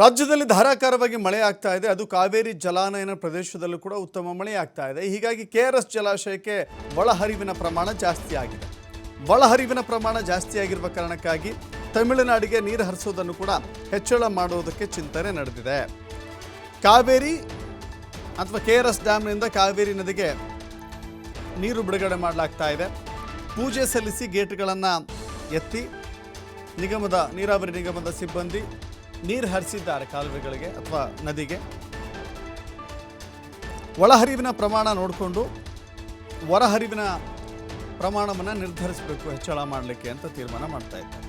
ರಾಜ್ಯದಲ್ಲಿ ಧಾರಾಕಾರವಾಗಿ ಮಳೆ ಆಗ್ತಾ ಇದೆ. ಅದು ಕಾವೇರಿ ಜಲಾನಯನ ಪ್ರದೇಶದಲ್ಲೂ ಕೂಡ ಉತ್ತಮ ಮಳೆ ಆಗ್ತಾ ಇದೆ. ಹೀಗಾಗಿ ಕೆ ಆರ್ ಎಸ್ ಜಲಾಶಯಕ್ಕೆ ಒಳಹರಿವಿನ ಪ್ರಮಾಣ ಜಾಸ್ತಿ ಆಗಿದೆ. ಒಳಹರಿವಿನ ಪ್ರಮಾಣ ಜಾಸ್ತಿ ಆಗಿರುವ ಕಾರಣಕ್ಕಾಗಿ ತಮಿಳುನಾಡಿಗೆ ನೀರು ಹರಿಸೋದನ್ನು ಕೂಡ ಹೆಚ್ಚಳ ಮಾಡುವುದಕ್ಕೆ ಚಿಂತನೆ ನಡೆದಿದೆ. ಕಾವೇರಿ ಅಥವಾ ಕೆ ಆರ್ ಎಸ್ ಡ್ಯಾಮ್ನಿಂದ ಕಾವೇರಿ ನದಿಗೆ ನೀರು ಬಿಡುಗಡೆ ಮಾಡಲಾಗ್ತಾ ಇದೆ. ಪೂಜೆ ಸಲ್ಲಿಸಿ ಗೇಟ್ಗಳನ್ನು ಎತ್ತಿ ನಿಗಮದ ನೀರಾವರಿ ನಿಗಮದ ಸಿಬ್ಬಂದಿ ನೀರು ಹರಿಸಿದ್ದಾರೆ ಕಾಲುವೆಗಳಿಗೆ ಅಥವಾ ನದಿಗೆ. ಒಳಹರಿವಿನ ಪ್ರಮಾಣ ನೋಡಿಕೊಂಡು ಹೊರಹರಿವಿನ ಪ್ರಮಾಣವನ್ನು ನಿರ್ಧರಿಸಬೇಕು, ಹೆಚ್ಚಳ ಮಾಡಲಿಕ್ಕೆ ಅಂತ ತೀರ್ಮಾನ ಮಾಡ್ತಾ ಇದ್ದಾರೆ.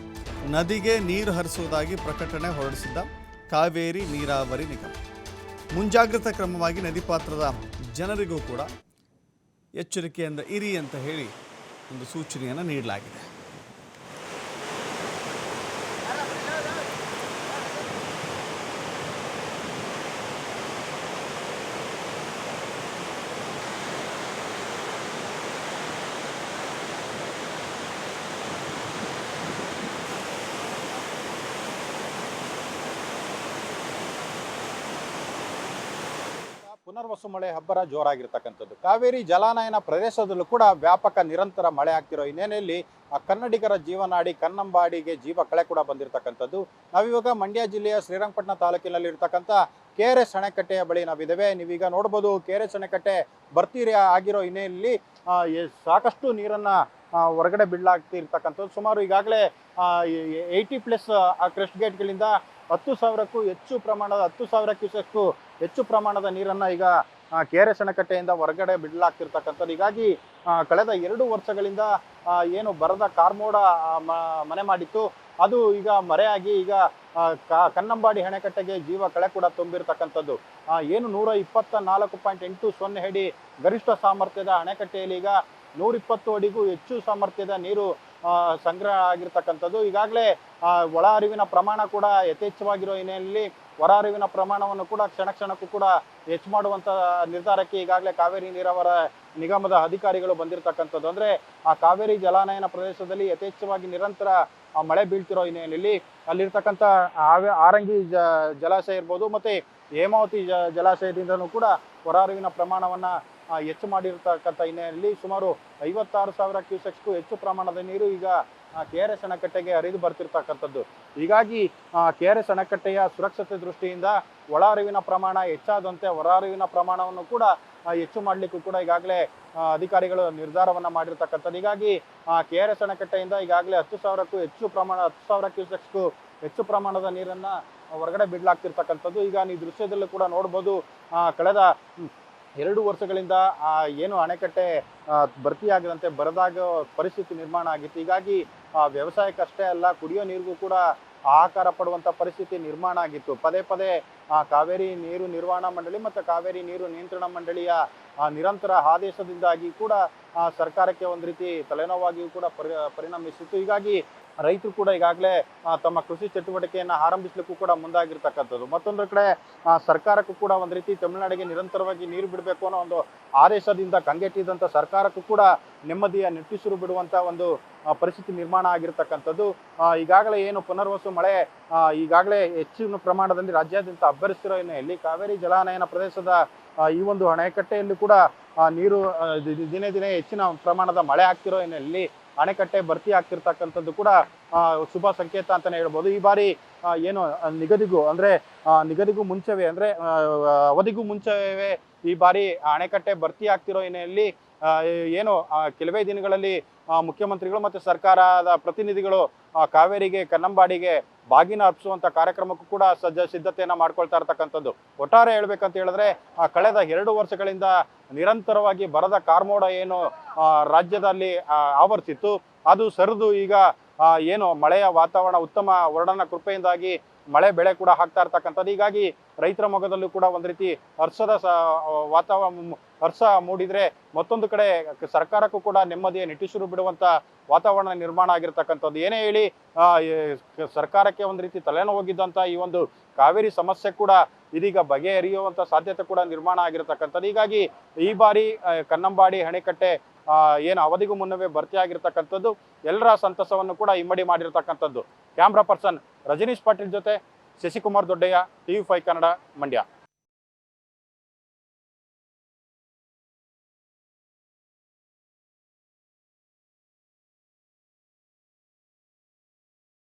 ನದಿಗೆ ನೀರು ಹರಿಸುವುದಾಗಿ ಪ್ರಕಟಣೆ ಹೊರಡಿಸಿದ್ದ ಕಾವೇರಿ ನೀರಾವರಿ ನಿಗಮ. ಮುಂಜಾಗ್ರತಾ ಕ್ರಮವಾಗಿ ನದಿ ಪಾತ್ರದ ಜನರಿಗೂ ಕೂಡ ಎಚ್ಚರಿಕೆಯಿಂದ ಇರಿ ಅಂತ ಹೇಳಿ ಒಂದು ಸೂಚನೆಯನ್ನು ನೀಡಲಾಗಿದೆ. ಪುನರ್ವಸು ಮಳೆ ಹಬ್ಬರ ಜೋರಾಗಿರ್ತಕ್ಕಂಥದ್ದು. ಕಾವೇರಿ ಜಲಾನಯನ ಪ್ರದೇಶದಲ್ಲೂ ಕೂಡ ವ್ಯಾಪಕ ನಿರಂತರ ಮಳೆ ಆಗ್ತಿರೋ ಹಿನ್ನೆಲೆಯಲ್ಲಿ ಆ ಕನ್ನಡಿಗರ ಜೀವನಾಡಿ, ಕನ್ನಂಬಾಡಿಗೆ ಜೀವ ಕಳೆ ಕೂಡ ಬಂದಿರತಕ್ಕಂಥದ್ದು. ನಾವಿವಾಗ ಮಂಡ್ಯ ಜಿಲ್ಲೆಯ ಶ್ರೀರಂಗಪಟ್ಟಣ ತಾಲೂಕಿನಲ್ಲಿ ಇರ್ತಕ್ಕಂಥ ಕೆ ಆರ್ ಎಸ್ ಅಣೆಕಟ್ಟೆಯ ಬಳಿ ನಾವಿದ್ದೇವೆ. ನೀವೀಗ ನೋಡ್ಬೋದು ಕೆ ಆರ್ ಎಸ್ ಅಣೆಕಟ್ಟೆ ಬರ್ತೀರಿ ಆಗಿರೋ ಹಿನ್ನೆಲೆಯಲ್ಲಿ ಆ, ಸಾಕಷ್ಟು ನೀರನ್ನ ಆ, ಹೊರಗಡೆ ಬಿಡಲಾಗ್ತಿರ್ತಕ್ಕಂಥದ್ದು ಸುಮಾರು ಈಗಾಗಲೇ ಏಯ್ಟಿ ಪ್ಲಸ್ ಕ್ರೆಸ್ಟ್ ಗೇಟ್ಗಳಿಂದ ಹತ್ತು ಸಾವಿರಕ್ಕೂ ಹೆಚ್ಚು ಪ್ರಮಾಣದ ಹತ್ತು ಸಾವಿರ ಕ್ಯೂಸೆಕ್ಕು ಹೆಚ್ಚು ಪ್ರಮಾಣದ ನೀರನ್ನು ಈಗ ಕೆ ಆರ್ ಎಸ್ ಅಣೆಕಟ್ಟೆಯಿಂದ ಹೊರಗಡೆ ಬಿಡಲಾಗ್ತಿರ್ತಕ್ಕಂಥದ್ದು. ಹೀಗಾಗಿ ಕಳೆದ ಎರಡು ವರ್ಷಗಳಿಂದ ಏನು ಬರದ ಕಾರ್ಮೋಡ ಮನೆ ಮಾಡಿತ್ತು. ಅದು ಈಗ ಮರೆಯಾಗಿ ಈಗ ಕನ್ನಂಬಾಡಿ ಅಣೆಕಟ್ಟೆಗೆ ಜೀವ ಕಳೆ ಕೂಡ ತುಂಬಿರ್ತಕ್ಕಂಥದ್ದು. ಏನು ನೂರ ಇಪ್ಪತ್ತ ನಾಲ್ಕು ಪಾಯಿಂಟ್ ಎಂಟು ಸೊನ್ನೆ ಅಡಿ ಗರಿಷ್ಠ ಸಾಮರ್ಥ್ಯದ ಅಣೆಕಟ್ಟೆಯಲ್ಲಿ ಈಗ ನೂರಿಪ್ಪತ್ತು ಅಡಿಗೂ ಹೆಚ್ಚು ಸಾಮರ್ಥ್ಯದ ನೀರು ಸಂಗ್ರಹ ಆಗಿರ್ತಕ್ಕಂಥದ್ದು. ಈಗಾಗಲೇ ಒಳ ಹರಿವಿನ ಪ್ರಮಾಣ ಕೂಡ ಯಥೇಚ್ಛವಾಗಿರೋ ಹಿನ್ನೆಲೆಯಲ್ಲಿ ಹೊರ ಹರಿವಿನ ಪ್ರಮಾಣವನ್ನು ಕೂಡ ಕ್ಷಣ ಕ್ಷಣಕ್ಕೂ ಕೂಡ ಹೆಚ್ಚು ಮಾಡುವಂತ ನಿರ್ಧಾರಕ್ಕೆ ಈಗಾಗಲೇ ಕಾವೇರಿ ನೀರಾವರ ನಿಗಮದ ಅಧಿಕಾರಿಗಳು ಬಂದಿರತಕ್ಕಂಥದ್ದು. ಅಂದ್ರೆ ಆ ಕಾವೇರಿ ಜಲಾನಯನ ಪ್ರದೇಶದಲ್ಲಿ ಯಥೇಚ್ಛವಾಗಿ ನಿರಂತರ ಮಳೆ ಬೀಳ್ತಿರೋ ಹಿನ್ನೆಲೆಯಲ್ಲಿ ಅಲ್ಲಿರ್ತಕ್ಕಂಥ ಆವೆ, ಆರಂಗಿ ಜ, ಜಲಾಶಯ ಇರ್ಬೋದು ಮತ್ತೆ ಹೇಮಾವತಿ ಜ, ಜಲಾಶಯದಿಂದನೂ ಕೂಡ ಹೊರ ಹರಿವಿನ ಪ್ರಮಾಣವನ್ನ ಹೆಚ್ಚು ಮಾಡಿರ್ತಕ್ಕಂಥ ಹಿನ್ನೆಲೆಯಲ್ಲಿ ಸುಮಾರು ಐವತ್ತಾರು ಸಾವಿರ ಕ್ಯೂಸೆಕ್ಸ್ಗೂ ಹೆಚ್ಚು ಪ್ರಮಾಣದ ನೀರು ಈಗ ಕೆ ಆರ್ ಎಸ್ ಅಣೆಕಟ್ಟೆಗೆ ಹರಿದು ಬರ್ತಿರ್ತಕ್ಕಂಥದ್ದು. ಹೀಗಾಗಿ ಕೆ ಆರ್ ಎಸ್ ಅಣೆಕಟ್ಟೆಯ ಸುರಕ್ಷತೆ ದೃಷ್ಟಿಯಿಂದ ಒಳ ಅರಿವಿನ ಪ್ರಮಾಣ ಹೆಚ್ಚಾದಂತೆ ಹೊರ ಅರಿವಿನ ಪ್ರಮಾಣವನ್ನು ಕೂಡ ಹೆಚ್ಚು ಮಾಡಲಿಕ್ಕೂ ಕೂಡ ಈಗಾಗಲೇ ಅಧಿಕಾರಿಗಳು ನಿರ್ಧಾರವನ್ನ ಮಾಡಿರ್ತಕ್ಕಂಥದ್ದು. ಹೀಗಾಗಿ ಕೆ ಆರ್ ಎಸ್ ಅಣೆಕಟ್ಟೆಯಿಂದ ಈಗಾಗಲೇ ಹತ್ತು ಸಾವಿರಕ್ಕೂ ಹೆಚ್ಚು ಪ್ರಮಾಣ, ಹತ್ತು ಸಾವಿರ ಕ್ಯೂಸೆಕ್ಸ್ಗೂ ಹೆಚ್ಚು ಪ್ರಮಾಣದ ನೀರನ್ನ ಹೊರಗಡೆ ಬಿಡಲಾಗ್ತಿರ್ತಕ್ಕಂಥದ್ದು. ಈಗ ನೀವು ದೃಶ್ಯದಲ್ಲೂ ಕೂಡ ನೋಡ್ಬೋದು ಕಳೆದ ಎರಡು ವರ್ಷಗಳಿಂದ ಆ, ಏನು ಅಣೆಕಟ್ಟೆ ಭರ್ತಿಯಾಗದಂತೆ ಬರದಾಗ ಪರಿಸ್ಥಿತಿ ನಿರ್ಮಾಣ ಆಗಿತ್ತು. ಹೀಗಾಗಿ ವ್ಯವಸಾಯಕ್ಕಷ್ಟೇ ಅಲ್ಲ ಕುಡಿಯೋ ನೀರಿಗೂ ಕೂಡ ಆಕಾರ ಪಡುವಂಥ ಪರಿಸ್ಥಿತಿ ನಿರ್ಮಾಣ ಆಗಿತ್ತು. ಪದೇ ಪದೇ ಆ, ಕಾವೇರಿ ನೀರು ನಿರ್ವಹಣಾ ಮಂಡಳಿ ಮತ್ತು ಕಾವೇರಿ ನೀರು ನಿಯಂತ್ರಣ ಮಂಡಳಿಯ ನಿರಂತರ ಆದೇಶದಿಂದಾಗಿ ಕೂಡ ಸರ್ಕಾರಕ್ಕೆ ಒಂದು ರೀತಿ ತಲೆನೋವಾಗಿಯೂ ಕೂಡ ಪರಿ ಪರಿಣಮಿಸಿತ್ತು. ಹೀಗಾಗಿ ರೈತರು ಕೂಡ ಈಗಾಗಲೇ ತಮ್ಮ ಕೃಷಿ ಚಟುವಟಿಕೆಯನ್ನು ಆರಂಭಿಸಲಿಕ್ಕೂ ಕೂಡ ಮುಂದಾಗಿರ್ತಕ್ಕಂಥದ್ದು. ಮತ್ತೊಂದು ಕಡೆ ಸರ್ಕಾರಕ್ಕೂ ಕೂಡ ಒಂದು ರೀತಿ ತಮಿಳುನಾಡಿಗೆ ನಿರಂತರವಾಗಿ ನೀರು ಬಿಡಬೇಕು ಅನ್ನೋ ಒಂದು ಆದೇಶದಿಂದ ಕಂಗೆಟ್ಟಿದಂಥ ಸರ್ಕಾರಕ್ಕೂ ಕೂಡ ನೆಮ್ಮದಿಯ ನಿಟ್ಟುಸಿರು ಬಿಡುವಂತ ಒಂದು ಪರಿಸ್ಥಿತಿ ನಿರ್ಮಾಣ ಆಗಿರ್ತಕ್ಕಂಥದ್ದು. ಈಗಾಗಲೇ ಏನು ಪುನರ್ವಸು ಮಳೆ ಈಗಾಗಲೇ ಹೆಚ್ಚಿನ ಪ್ರಮಾಣದಲ್ಲಿ ರಾಜ್ಯಾದ್ಯಂತ ಅಬ್ಬರಿಸಿರೋ ಹಿನ್ನೆಲೆಯಲ್ಲಿ ಕಾವೇರಿ ಜಲಾನಯನ ಪ್ರದೇಶದ ಈ ಒಂದು ಅಣೆಕಟ್ಟೆಯಲ್ಲಿ ಕೂಡ ನೀರು ದಿನೇ ದಿನೇ ಹೆಚ್ಚಿನ ಪ್ರಮಾಣದ ಮಳೆ ಆಗ್ತಿರೋ ಹಿನ್ನೆಲೆಯಲ್ಲಿ ಅಣೆಕಟ್ಟೆ ಭರ್ತಿ ಆಗ್ತಿರ್ತಕ್ಕಂಥದ್ದು ಕೂಡ ಶುಭ ಸಂಕೇತ ಅಂತಲೇ ಹೇಳ್ಬೋದು. ಈ ಬಾರಿ ಏನು ನಿಗದಿಗೂ, ಅಂದ್ರೆ ನಿಗದಿಗೂ ಮುಂಚೆವೇ, ಅಂದ್ರೆ ಅವಧಿಗೂ ಮುಂಚೆವೇ ಈ ಬಾರಿ ಅಣೆಕಟ್ಟೆ ಭರ್ತಿ ಆಗ್ತಿರೋ ಹಿನ್ನೆಲೆಯಲ್ಲಿ ಏನು ಕೆಲವೇ ದಿನಗಳಲ್ಲಿ ಮುಖ್ಯಮಂತ್ರಿಗಳು ಮತ್ತು ಸರ್ಕಾರದ ಪ್ರತಿನಿಧಿಗಳು ಕಾವೇರಿಗೆ, ಕನ್ನಂಬಾಡಿಗೆ ಬಾಗಿನ ಅರ್ಪಿಸುವಂತ ಕಾರ್ಯಕ್ರಮಕ್ಕೂ ಕೂಡ ಸಜ್ಜ ಸಿದ್ಧತೆಯನ್ನ ಮಾಡ್ಕೊಳ್ತಾ ಇರ್ತಕ್ಕಂಥದ್ದು. ಒಟ್ಟಾರೆ ಹೇಳ್ಬೇಕಂತ ಹೇಳಿದ್ರೆ ಕಳೆದ ಎರಡು ವರ್ಷಗಳಿಂದ ನಿರಂತರವಾಗಿ ಬರದ ಕಾರ್ಮೋಡ ಏನು ರಾಜ್ಯದಲ್ಲಿ ಆವರಿಸಿತ್ತು ಅದು ಸರಿದು ಈಗ ಏನು ಮಳೆಯ ವಾತಾವರಣ, ಉತ್ತಮ ವರ್ಣನ ಕೃಪೆಯಿಂದಾಗಿ ಮಳೆ ಬೆಳೆ ಕೂಡ ಹಾಕ್ತಾ ಇರ್ತಕ್ಕಂಥದ್ದು. ಹೀಗಾಗಿ ರೈತರ ಮೊಗದಲ್ಲೂ ಕೂಡ ಒಂದು ರೀತಿ ಹರ್ಷದ ವಾತಾವರಣ ಹರ್ಷ ಮೂಡಿದ್ರೆ ಮತ್ತೊಂದು ಕಡೆ ಸರ್ಕಾರಕ್ಕೂ ಕೂಡ ನೆಮ್ಮದಿಯ ನಿಟ್ಟುಸಿರು ಬಿಡುವಂತ ವಾತಾವರಣ ನಿರ್ಮಾಣ ಆಗಿರ್ತಕ್ಕಂಥದ್ದು. ಏನೇ ಹೇಳಿ ಸರ್ಕಾರಕ್ಕೆ ಒಂದು ರೀತಿ ತಲೆನೋವಾಗಿದ್ದಂಥ ಈ ಒಂದು ಕಾವೇರಿ ಸಮಸ್ಯೆ ಕೂಡ ಇದೀಗ ಬಗೆಹರಿಯುವಂತ ಸಾಧ್ಯತೆ ಕೂಡ ನಿರ್ಮಾಣ ಆಗಿರತಕ್ಕಂಥದ್ದು. ಹೀಗಾಗಿ ಈ ಬಾರಿ ಕನ್ನಂಬಾಡಿ ಅಣೆಕಟ್ಟೆ ಏನು ಅವಧಿಗೂ ಮುನ್ನವೇ ಭರ್ತಿಯಾಗಿರ್ತಕ್ಕಂಥದ್ದು ಎಲ್ಲರ ಸಂತಸವನ್ನು ಕೂಡ ಇಮ್ಮಡಿ ಮಾಡಿರ್ತಕ್ಕಂಥದ್ದು. ಕ್ಯಾಮ್ರಾ ಪರ್ಸನ್ ರಜನೀಶ್ ಪಾಟೀಲ್ ಜೊತೆ ಶಶಿಕುಮಾರ್ ದೊಡ್ಡಯ್ಯ ಟಿವಿ ಫೈವ್ ಕನ್ನಡ ಮಂಡ್ಯ.